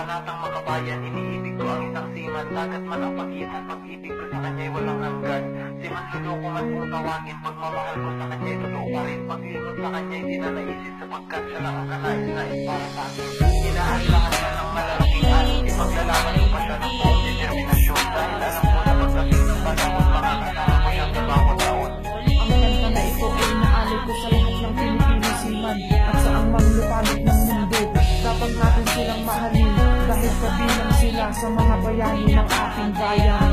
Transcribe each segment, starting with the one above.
Panatang makabayan, iniibig ko ang isang siman. Dagat man ang pag-ibig, pag-ibig ko sa kanya'y walang hanggan. Siman luloko man kung tawagin Pagmamahal ko sa kanya'y totoo pa rin. Paglingon sa kanya'y di na naisip Sapagkat siya lang ang kanais-nais para sa akin Inaasahan ka ng malaking alon Ipaglalaban ko pa siya ng buong determinasyon. Dahil alam ko na pagdating ng panahon Makakasama ko siya sa bawat Ang kanta na ito ay naalay ko sa lahat ng Pilipino siman At sa ang manlupalot ng mundo. Dapat natin silang mahalin kabilang sila sa mga bayani ng ating bayan.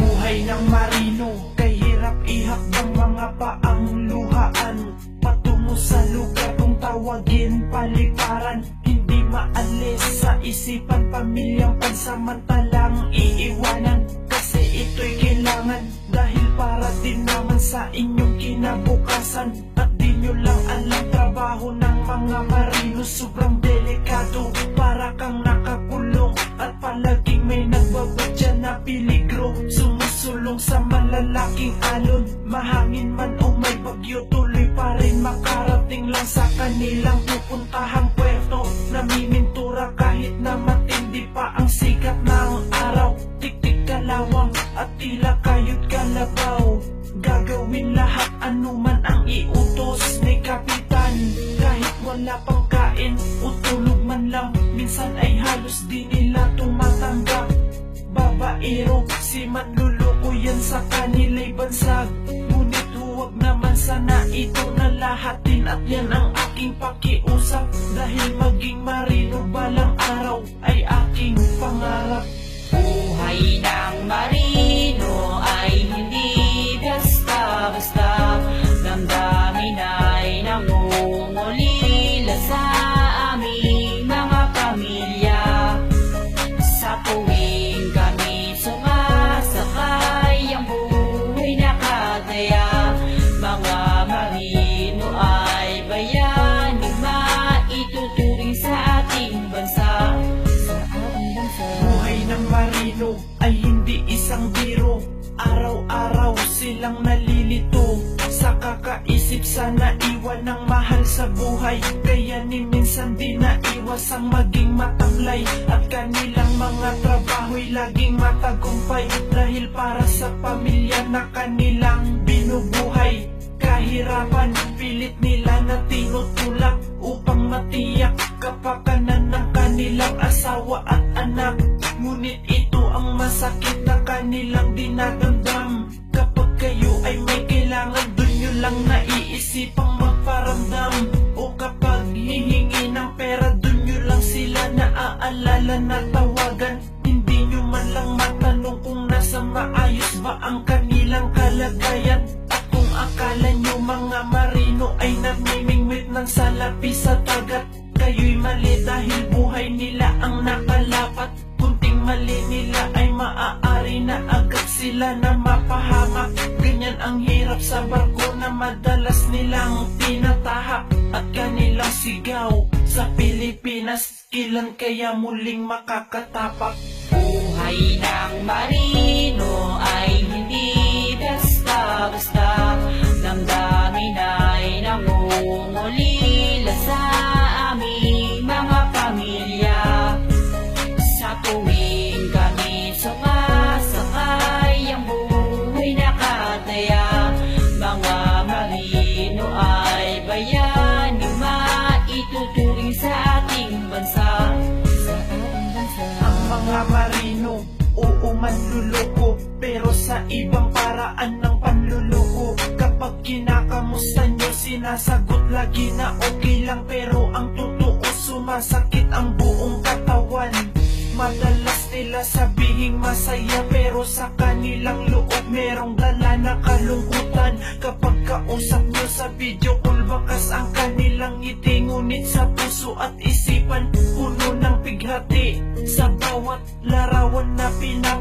Buhay ng marino Kay hirap ihakbang mga paang luhaan. Patungo sa lugar kung tawagin paliparan. Hindi maalis sa isipan Pamilyang pansamantalang iiwanan sa inyong kinabukasan At di nyo lang alam trabaho ng mga marino. Sobrang delikado Para kang nakakulong At palaging may nagbabadya na peligro. Sumusulong sa malalaking alon Mahangin man o may bagyo Tuloy pa rin makarating lang sa kanilang pupuntahang manluloko yan sa kanila'y bansag Ngunit huwag naman sana ito na lahatin At yan ang aking pakiusap. Dahil maging marino balang araw ay aking pangarap. Buhay kakaisip sa naiwan ng mahal sa buhay Kaya ni minsan di naiwas ang maging matamlay. At kanilang mga trabaho'y laging matagumpay Dahil para sa pamilya na kanilang binubuhay. Kahirapan, pilit nila naiisipang magparamdam. O kapag hihingi ng pera Dun nyo lang sila naaalala na tawagan. Hindi nyo man lang matanong kung nasa maayos ba ang kanilang kalagayan. At kung akala nyo mga marino ay namimingwit ng salapi sa dagat Kayo'y mali dahil buhay nila ang nakalapat. Kunting mali nila ay maaari na agad sila na mapahamak. Ganyan ang hirap sa barko na madalas nilang tinatahak At kanilang sigaw. Sa Pilipinas Kailan kaya muling makakatapak oo manluloko Pero sa ibang paraan ng panluloko. Kapag kinakamusta nyo, sinasagot lagi na okay lang Pero ang totoo, sumasakit ang buong katawan. Madalas nila sabihing masaya Pero sa kanilang loob merong dala na kalungkutan. Kapag kausap nyo sa video call Bakas ang kanilang ngiti Ngunit sa puso at isipan Puno ng pighati. Sa bawat larawan na pinapakita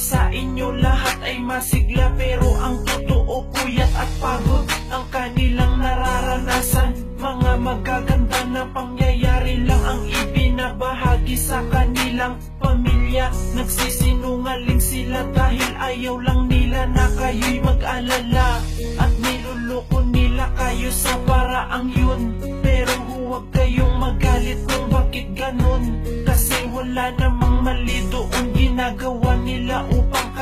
sa inyo lahat ay masigla Pero ang totoo puyat at pagod ang kanilang nararanasan. Mga magaganda na pangyayari lang ang ibinabahagi sa kanilang pamilya. Nagsisinungaling sila dahil ayaw lang nila na kayo'y mag-alala. At niluloko nila kayo sa paraang yun. Pero huwag kayong magalit kung bakit ganun. Kasi wala namang mali doon ginagawa nila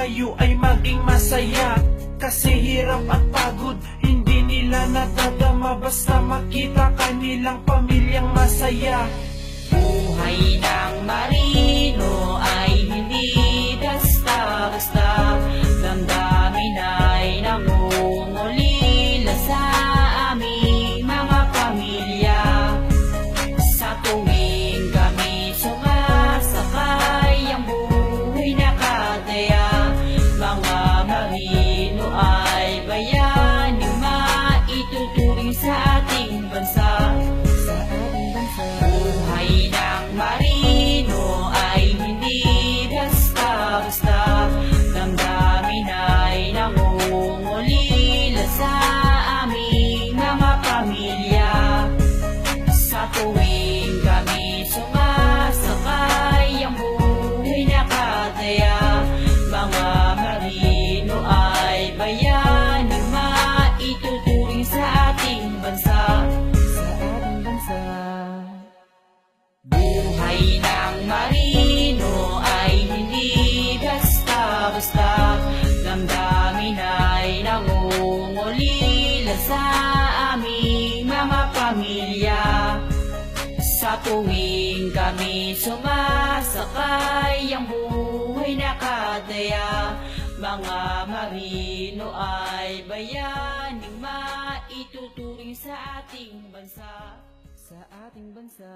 tayo ay maging masaya. Kasi hirap at pagod Hindi nila nadadama. Basta makita kanilang pamilyang masaya. Buhay ng Maria Damdamin ay nangungulila sa aming mga pamilya. Sa tuwing kami sumasakay Ang buhay nakataya Mga marino ay bayaning maituturing sa ating bansa. Sa ating bansa